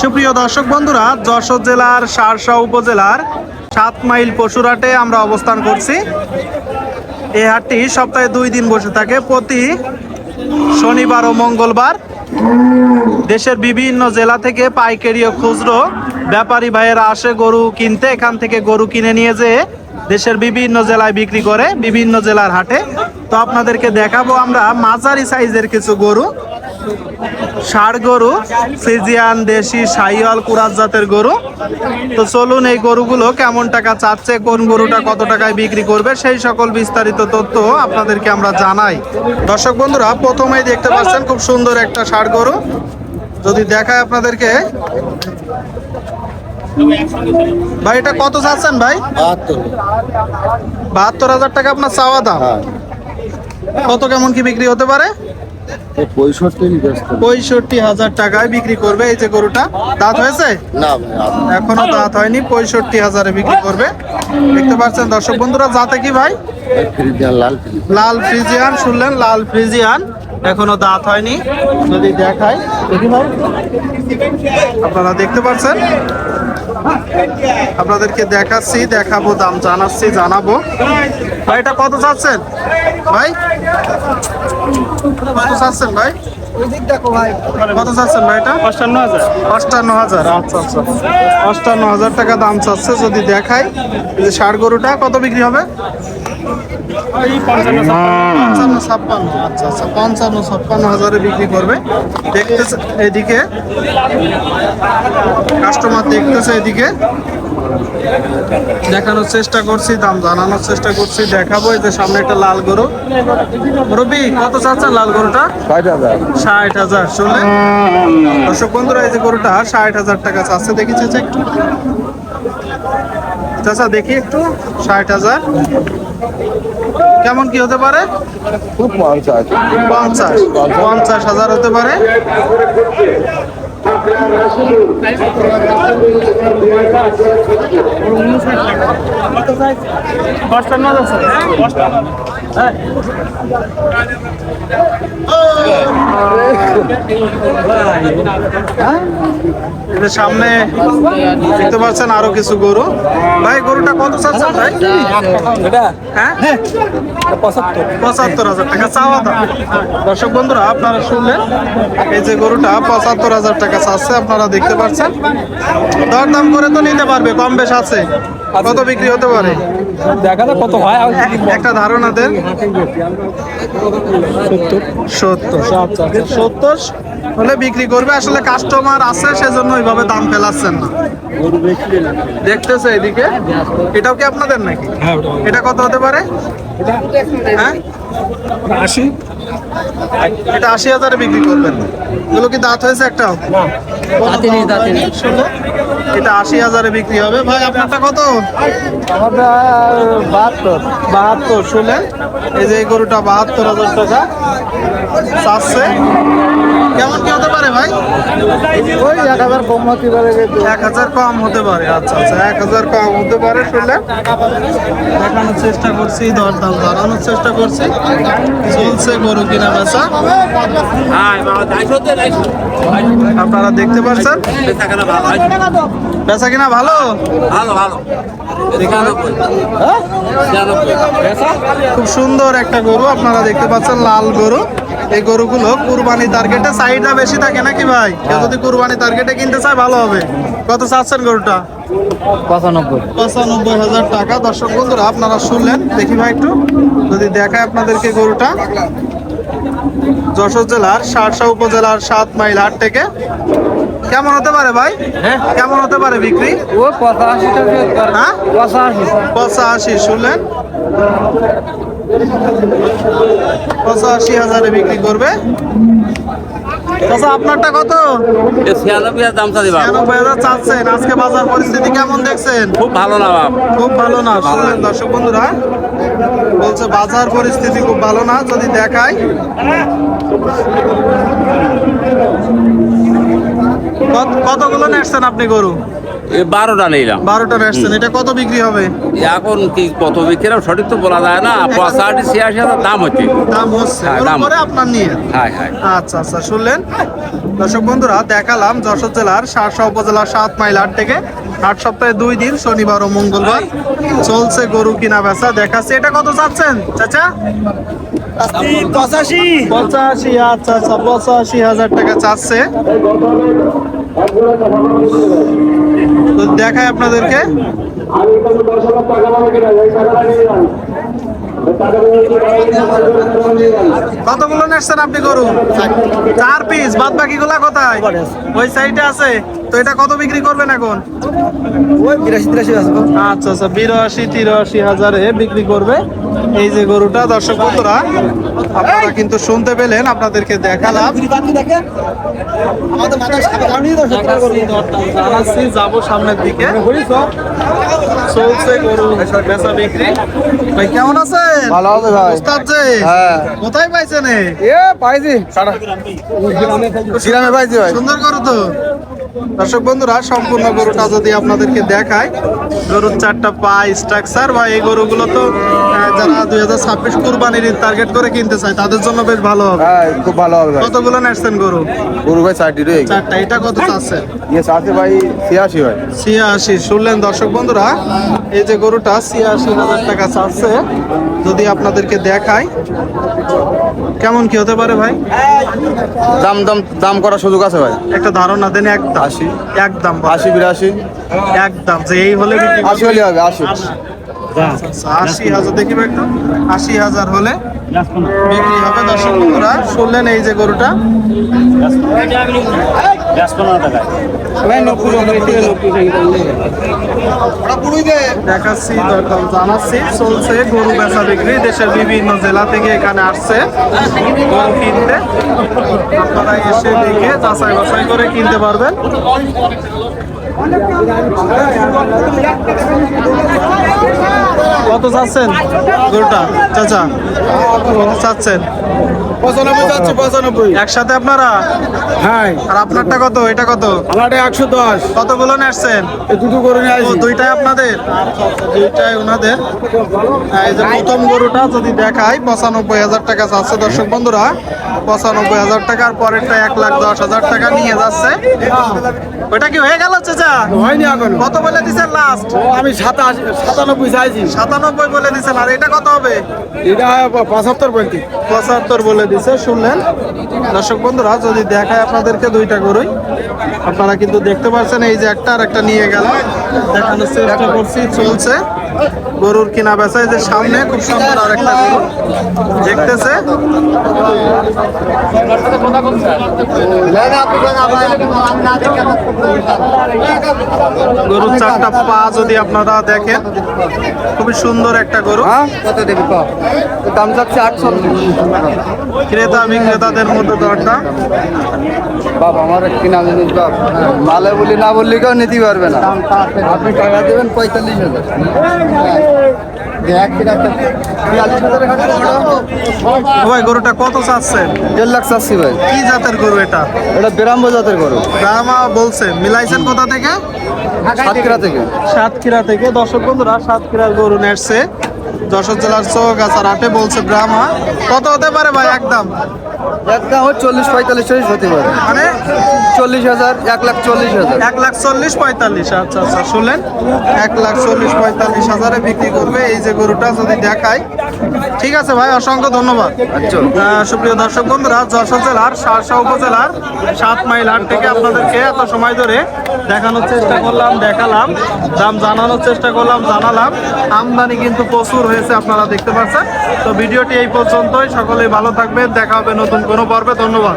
সুপ্রিয় দর্শক বন্ধুরা, যশোর জেলার সারসা উপজেলার সাত মাইল পশুরহাটে আমরা অবস্থান করছি। এই হাটটি সপ্তাহে দুই দিন বসে থাকে। প্রতি শনিবার ও মঙ্গলবার দেশের বিভিন্ন জেলা থেকে পাইকারি ও খুচরো ব্যাপারী ভাইয়েরা আসে গরু কিনতে। এখান থেকে গরু কিনে নিয়ে যেয়ে দেশের বিভিন্ন জেলায় বিক্রি করে বিভিন্ন জেলার হাটে। তো আপনাদেরকে দেখাবো আমরা মাঝারি সাইজের কিছু গরু। ষাড় গরু সিজিয়ান দেশি সাইওয়াল কুরাজ জাতের গরু। তো চলুন এই গরুগুলো কেমন টাকা চাচ্ছে কোন গরুটা কত টাকায় বিক্রি করবে সেই সকল বিস্তারিত তথ্য আপনাদেরকে আমরা জানাই। দর্শক বন্ধুরা প্রথমেই দেখতে পাচ্ছেন খুব সুন্দর একটা ষাড় গরু। যদি দেখায় আপনাদেরকে। ভাই এটা কত চাচ্ছেন ভাই? বাহাত্তর হাজার টাকা আপনার চাওয়া দাম। হ্যাঁ। কত কেমন কি বিক্রি হতে পারে? পঁয়ষট্টি হাজার টাকায় বিক্রি করবে এই যে গরুটা। দাঁত হয়েছে? এখনও দাঁত হয়নি পঁয়ষট্টি হাজারে বিক্রি করবে। দেখতে পাচ্ছেন দর্শক বন্ধুরা যাতে কি ভাই? লাল ফ্রিজিয়ান শুনলেন লাল ফ্রিজিয়ান। এখনও দাঁত হয়নি। যদি দেখাই। দেখি ভাই। আপনারা দেখতে পাচ্ছেন? আপনাদেরকে দেখাচ্ছি দেখাবো দাম জানাচ্ছি জানাব। ভাই এটা কত চাচ্ছেন? ভাই? কত চাচ্ছেন ভাই? কত চাচ্ছেন ভাই এটা? অষ্টান্ন হাজার। অষ্টান্ন হাজার আচ্ছা আচ্ছা। অষ্টান্ন হাজার টাকা দাম চাচ্ছে যদি দেখাই। যে ষাড় গরুটা কত বিক্রি হবে? পঞ্চান্ন ছাপ্পান্ন। আচ্ছা আচ্ছা পঞ্চান্ন ছাপ্পান্ন হাজারে বিক্রি করবে। দেখতেছে এদিকে কাস্টমার দেখতেছে এদিকে। দেখানোর চেষ্টা করছি দাম জানানোর চেষ্টা করছি। দেখাবো এই যে সামনে একটা লাল গরু। রবি কত চাচ্ছেন লাল গরুটা? ষাট হাজার। শুনলেন? দর্শক বন্ধুরা এই যে গরুটা ষাট হাজার টাকা চাচ্ছে দেখি চাচা একটু। চাচা দেখি একটু ষাট হাজার। কেমন কি হতে পারে? খুব পঞ্চাশ। পঞ্চাশ। পঞ্চাশ হাজার হতে পারে। দশটার এই যে সামনে দেখতে পাচ্ছেন আরও কিছু গরু। ভাই, গরুটা কত চাচ্ছেন ভাই? হ্যাঁ? পঁচাত্তর হাজার টাকা চাওয়া দাম। দর্শক বন্ধুরা, আপনারা শুনলেন, এই যে গরুটা পঁচাত্তর হাজার টাকা চাচ্ছে, আপনারা দেখতে পাচ্ছেন। দরদাম করে তো নিতে পারবে, কম বেশ আছে। কত বিক্রি হতে পারে? দেখা না কত হয় একটা ধারণা দেন। সত্তর। সত্তর হলে বিক্রি করবে আসলে কাস্টমার আছে সেজন্য ওইভাবে দাম ফেলাচ্ছেন না। দেখতেছে এদিকে। এটাও কি আপনাদের নাকি? হ্যাঁ এটা কত হতে পারে? হ্যাঁ? আশি? এটা আশি হাজারে বিক্রি করবেন। এগুলো কি দাঁত হয়েছে একটা? এটা আশি হাজারে বিক্রি হবে। ভাই আপনারটা কত? বাহাত্তর। বাহাত্তর শুনে এই যে এই গরুটা বাহাত্তর হাজার টাকা। চাচ্ছে। কেমন কি হতে পারে ভাই? ওই এক হাজার কম হতে পারে এক হাজার কম হতে পারে আচ্ছা আচ্ছা এক হাজার কম হতে পারে শুনলেন দেখানোর চেষ্টা করছি দরদাম জানানোর চেষ্টা করছি। চলছে গরু কিনা বেচা। আপনারা দেখতে পাচ্ছেন? বেচা কিনা ভালো? ভালো ভালো। খুব সুন্দর একটা গরু আপনারা দেখতে পাচ্ছেন লাল গরু। এই গরুগুলো কুরবানি টার্গেটে চাহিদা বেশি থাকে নাকি ভাই? কেউ যদি কুরবানি টার্গেটে কিনতে চায় ভালো হবে। কত চাচ্ছেন গরুটা? পঁচানব্বই। পঁচানব্বই হাজার টাকা। দর্শক বন্ধুরা আপনারা শুনলেন। দেখি ভাই একটু যদি দেখায় আপনাদেরকে গরুটা। যশোর জেলার সারসা উপজেলার সাত মাইল হাট থেকে। কেমন হতে পারে ভাই? কেমন হতে পারে বিক্রি? ও পঁচাশি হ্যাঁ? পঁচাশি। পঁচাশি শুনলেন? পঁচাশি হাজারে বিক্রি করবে। আচ্ছা আপনারটা কত? ছিয়ানব্বই হাজার দাম চালি ছিয়ানব্বই হাজার চাচ্ছেন। আজকে বাজার পরিস্থিতি কেমন দেখছেন? খুব ভালো না খুব ভালো না। শুনলেন দর্শক বন্ধুরা বলছে বাজার পরিস্থিতি খুব ভালো না যদি দেখায়। কত- কতগুলো নেসছেন আপনি গরু? বারোটা নিলাম। বারোটা আসছেন এটা কত বিক্রি হবে? এখন কি কত বিক্রি সঠিক তো বলা যায় না পঁচাশি ছিয়াশি হাজার দাম হচ্ছে। দাম হচ্ছে হ্যাঁ, দাম। পরে আপনার নিয়ে। হ্যাঁ হ্যাঁ। আচ্ছা আচ্ছা শুনলেন? দর্শক বন্ধুরা দেখালাম যশোর জেলার সারসা উপজেলার সাত মাইল হাট থেকে। হাট সপ্তাহে দুই দিন শনিবার ও মঙ্গলবার। চলছে গরু কিনা বেচা দেখাচ্ছে। এটা কত চাচ্ছেন চাচা? পঁচাশি। পঁচাশি আচ্ছা আচ্ছা পঁচাশি হাজার টাকা চাচ্ছে। তো দেখায় আপনাদেরকে। কতগুলো নেসছেন আপনি গরু চার পিস বাদ বাকি গুলা কোথায় ওই সাইডে আছে? তো এটা কত বিক্রি করবেন এখন? আচ্ছা আচ্ছা বিরাশি তিরাশি হাজারে বিক্রি করবে। এই যে গরুটা দর্শক বন্ধুরা আপনারা কিন্তু শুনতে পেলেন আপনাদেরকে দেখালাম। যাব সামনের দিকে। চলছে গরু বেচা বিক্রি। ভাই কেমন আছেন? ভালো আছে ভাই। উস্তাদ যে হ্যাঁ। কোথায় পাইছেন এ? এ পাইছি। গ্রামে পাইছি। ভাই। সুন্দর গরু তো। দর্শক বন্ধুরা সম্পূর্ণ গরুটা যদি আপনাদেরকে দেখায় গরুর চারটা পা স্ট্রাকচার বা এই গরুগুলো তো যারা দুই হাজার ছাব্বিশ কুরবানির টার্গেট করে কিনতে চায় তাদের জন্য বেশ ভালো হবে। হ্যাঁ খুব ভালো হবে। কতগুলো নেসছেন গরু? গরু ভাই চারটি রে চারটা এটা কত চাচ্ছে? ইয়ে আছে ভাই ছিয়াশি ভাই। ছিয়াশি শুনলেন দর্শক বন্ধুরা এই যে গরুটা ছিয়াশি হাজার টাকা চাচ্ছে। যদি আপনাদেরকে দেখায় কেমন কি হতে পারে ভাই? দাম দাম দাম করার সুযোগ আছে ভাই। একটা ধারণা দেন একদম আশি। একদম আশি বিরাশি। একদম যে এই হলে আশি হলে হবে আশি। আশি হাজার দেখিবে একটু। আশি হাজার হলে বিক্রি হবে দর্শক বন্ধুরা শুনলেন এই যে গরুটা। দেখাচ্ছি দরদাম জানাচ্ছি। চলছে গরু বেচা বিক্রি। দেশের বিভিন্ন জেলা থেকে এখানে আসছে। গরু কিনতে। আপনারা এসে দেখে যাচাই বাছাই করে কিনতে পারবেন। কত চাচ্ছেন? গরুটা? চাচা? কত চাচ্ছেন। পঁচানব্বই যাচ্ছে পঁচানব্বই। একসাথে আপনারা? হ্যাঁ আর আপনারটা কত? এটা কত? আমারটা একশো দশ। কতগুলো নেসছেন এই দুটো করে নিয়ে ও দুইটাই আপনাদের? দুইটাই ওনাদের। এই যে প্রথম গরুটা যদি দেখাই পঁচানব্বই হাজার টাকা চাচ্ছে দর্শক বন্ধুরা। পঁচানব্বই হাজার টাকার পরেরটা এক লাখ দশ হাজার টাকা নিয়ে যাচ্ছে। ওইটা কি হয়ে গেল চাচা? হয়নি এখন। কত বলে দিচ্ছেন লাস্ট আমি সাতাশ সাতানব্বই চাইছি। সাতানব্বই বলে দিচ্ছেন আর এটা কত হবে? এটা পঁচাত্তর বলতে পঁচাত্তর বলে দিছে, শুনলেন? দর্শক বন্ধুরা, যদি দেখায় আপনাদেরকে দুইটা গরুই, আপনারা কিন্তু দেখতে পাচ্ছেন এই যে একটা আর একটা নিয়ে গেল। দেখানোর চেষ্টা করছি চলছে। গরুর কিনা বেচা এই যে সামনে খুব সুন্দর আর একটা গরু দেখতেছে। গরুর চারটা পা যদি আপনারা দেখেন খুবই সুন্দর একটা গরু। হ্যাঁ? কত দেবি কম দাম যাচ্ছে আটশো। ক্রেতা বিক্রেতাদের মধ্যে দরটা বাপ আমার কিনা জিনিস বাপ। মালে বলি না বললি কেউ নিতে পারবে না। আপনি টাকা দেবেন পঁয়তাল্লিশ হাজার। ভাই গরুটা কত চাচ্ছেন দেড় লাখ চাচ্ছি ভাই। কি জাতের গরু এটা? এটা বিরাম্ব জাতের গরু। বলছে মিলাইছেন কোথা থেকে? সাতক্ষীরা থেকে। সাতক্ষীরা থেকে। দর্শক বন্ধুরা সাতক্ষীরার গরু নেটছে। যশোর জেলার চৌগাছার হাটে বলছে ব্রাহ্মা। কত হতে পারে ভাই একদম? একদম ওই চল্লিশ পঁয়তাল্লিশ চল্লিশ হতে পারে। মানে? চল্লিশ হাজার এক লাখ চল্লিশ হাজার। এক লাখ চল্লিশ পঁয়তাল্লিশ আচ্ছা আচ্ছা শুনলেন এক লাখ চল্লিশ পঁয়তাল্লিশ হাজারে বিক্রি করবে এই যে গরুটা যদি দেখায় ঠিক আছে ভাই অসংখ্য ধন্যবাদ। আচ্ছা। সুপ্রিয় দর্শক বন্ধুরা যশোর জেলার সারসা উপজেলার সাত মাইল হাট থেকে আপনাদেরকে এত সময় ধরে দেখানোর চেষ্টা করলাম দেখালাম দাম জানানোর চেষ্টা করলাম জানালাম। আমদানি কিন্তু প্রচুর হয়েছে আপনারা দেখতে পাচ্ছেন। তো ভিডিওটি এই পর্যন্তই। সকলেই ভালো থাকবেন। দেখা হবে নতুন কোনো পর্বে। ধন্যবাদ।